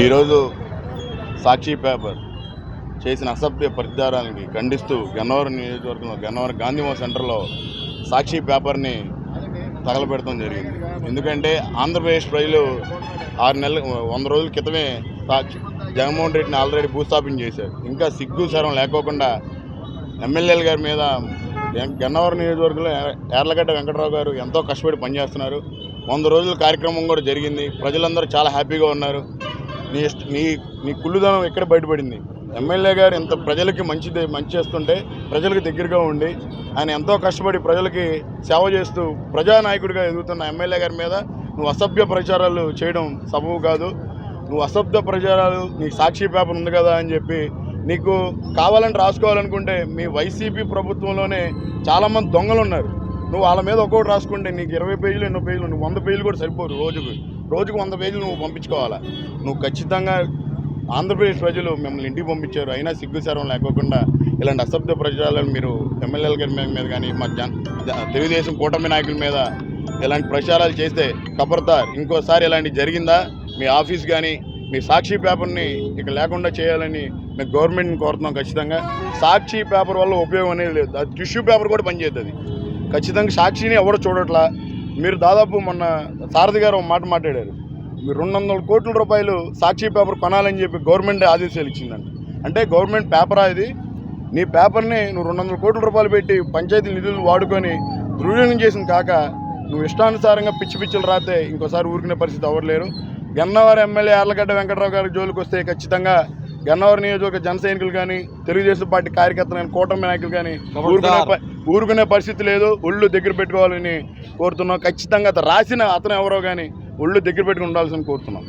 ఈరోజు సాక్షి పేపర్ చేసిన అసభ్య ప్రచారానికి ఖండిస్తూ గన్నవరం నియోజకవర్గంలో గన్నవరం గాంధీమో సెంటర్లో సాక్షి పేపర్ని తగలబెడతాం జరిగింది. ఎందుకంటే ఆంధ్రప్రదేశ్ ప్రజలు ఆరు నెలల వంద రోజుల క్రితమే సాక్షి జగన్మోహన్ రెడ్డిని ఆల్రెడీ భూస్థాపన చేశారు. ఇంకా సిగ్గు సరం లేకోకుండా ఎమ్మెల్యేల గారి మీద గన్నవరం నియోజకవర్గంలో ఎర్లగడ్డ వెంకటరావు గారు ఎంతో కష్టపడి పనిచేస్తున్నారు. వంద రోజుల కార్యక్రమం కూడా జరిగింది. ప్రజలందరూ చాలా హ్యాపీగా ఉన్నారు. నీ నీ నీ కుళ్ళుదనం ఎక్కడ బయటపడింది? ఎమ్మెల్యే గారు ఇంత ప్రజలకి మంచిది మంచి చేస్తుంటే ప్రజలకు దగ్గరగా ఉండి ఆయన ఎంతో కష్టపడి ప్రజలకి సేవ చేస్తూ ప్రజానాయకుడిగా ఎదుగుతున్న ఎమ్మెల్యే గారి మీద నువ్వు అసభ్య ప్రచారాలు చేయడం సబబు కాదు. నువ్వు అసభ్య ప్రచారాలు నీకు సాక్షి పేపర్ ఉంది కదా అని చెప్పి నీకు కావాలని రాసుకోవాలనుకుంటే మీ వైసీపీ ప్రభుత్వంలోనే చాలామంది దొంగలు ఉన్నారు. నువ్వు వాళ్ళ మీద ఒక్కొక్కటి రాసుకుంటే నీకు ఇరవై పేజీలు ఎన్నో పేజీలు నువ్వు వంద పేజీలు కూడా సరిపోరు రోజుకు. రోజుకు వంద పేజీలు నువ్వు పంపించుకోవాలా? నువ్వు ఖచ్చితంగా ఆంధ్రప్రదేశ్ ప్రజలు మిమ్మల్ని ఇంటికి పంపించారు. అయినా సిగ్గుసారం లేకోకుండా ఇలాంటి అసభ్య ప్రచారాలను మీరు ఎమ్మెల్యేల గారి మీద కానీ మా జన్ తెలుగుదేశం కూటమి నాయకుల మీద ఇలాంటి ప్రచారాలు చేస్తే ఖబర్దార్ ఇంకోసారి ఇలాంటి జరిగిందా? మీ ఆఫీస్ కానీ మీ సాక్షి పేపర్ని ఇక లేకుండా చేయాలని మేము గవర్నమెంట్ని కోరుతున్నాం ఖచ్చితంగా. సాక్షి పేపర్ వల్ల ఉపయోగం అనేది లేదు. టిష్యూ పేపర్ కూడా పనిచేస్తుంది ఖచ్చితంగా సాక్షిని ఎవరు చూడట్లా? మీరు దాదాపు మొన్న సారథి గారు ఒక మాట మాట్లాడారు. మీరు రెండు వందల కోట్ల రూపాయలు సాక్షి పేపర్ కొనాలని చెప్పి గవర్నమెంట్ ఆదేశాలు ఇచ్చిందంట. అంటే గవర్నమెంట్ పేపరా ఇది. నీ పేపర్ని నువ్వు రెండు వందల కోట్ల రూపాయలు పెట్టి పంచాయతీ నిధులు వాడుకొని దుర్వినియోగం చేసిన కాక నువ్వు ఇష్టానుసారంగా పిచ్చి పిచ్చిలు రాతే ఇంకోసారి ఊరికిన పరిస్థితి అవ్వలేరు లేరు ఎమ్మెల్యే యార్లగడ్డ వెంకటరావు గారి జోలికి వస్తే ఖచ్చితంగా గన్నవరం నియోజకవర్గ జన సైనికులు కానీ తెలుగుదేశం పార్టీ కార్యకర్తలు కానీ కూటమి నాయకులు కానీ ఊరుకునే ఊరుకునే పరిస్థితి లేదు. ఒళ్ళు దగ్గర పెట్టుకోవాలని కోరుతున్నాం. ఖచ్చితంగా అతను రాసిన అతను ఎవరో కానీ ఒళ్ళు దగ్గర పెట్టుకుని ఉండాల్సిన కోరుతున్నాం.